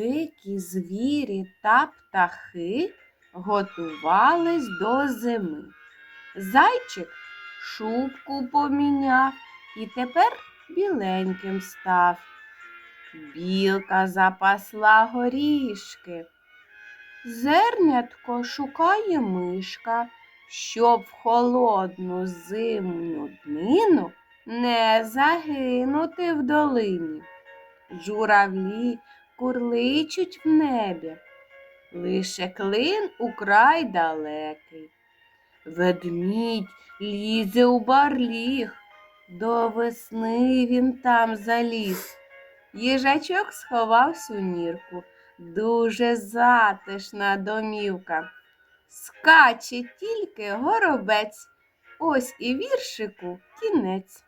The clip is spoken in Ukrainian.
дикі звірі та птахи готувались до зими. Зайчик шубку поміняв і тепер біленьким став. Білка запасла горішки. Зернятко шукає мишка, щоб в холодну зимню днину не загинути в долині. Журавлі курличуть в небі, лише клин украй далекий. Ведмідь лізе у барліг, до весни він там заліз. Їжачок сховався у нірку, дуже затишна домівка. Скаче тільки горобець, ось і віршику кінець.